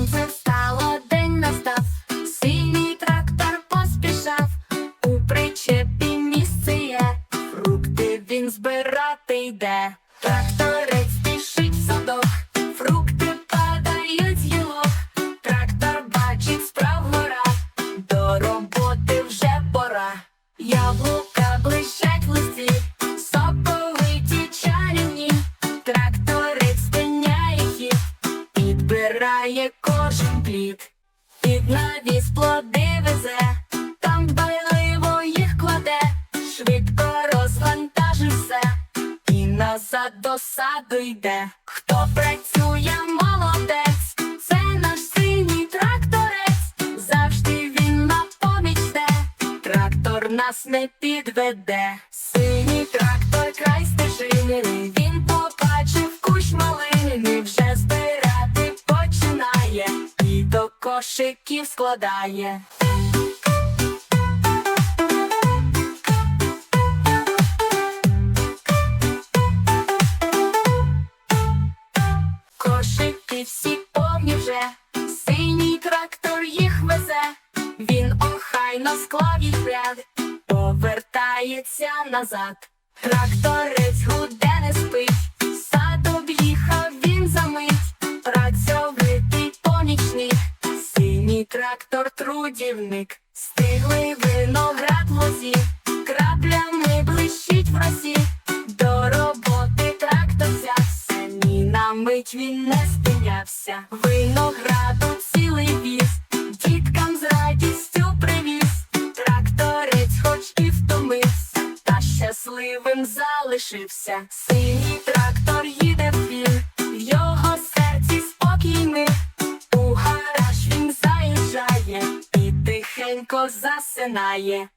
сонце встало, день настав, синій трактор поспішав, у причепі місце є, фрукти він збирати йде. Тракторець спішить в садок, фрукти падають з гілок, трактор бачить справ гора, до роботи вже пора. Яблука блищать кожен плід, під навіс плоди везе, там байливо їх кладе, швидко розвантажив все, і назад до саду йде. Хто працює, молодець, це наш синій тракторець, завжди він на поміч йде, трактор нас не підведе. Синій трактор край стежини, він кошиків складає. Кошики всі повні вже, синій трактор їх везе, він охайно склав їх ряд, повертається назад. Тракторець гуде не спить, трактор трудівник, стиглий виноград в краплями блищить в росі, до роботи трактор взявся, ні на мить він не спинявся. Винограду цілий віз, діткам з радістю привіз. Тракторець, хоч і втомився, та щасливим залишився. Тихенько засинає.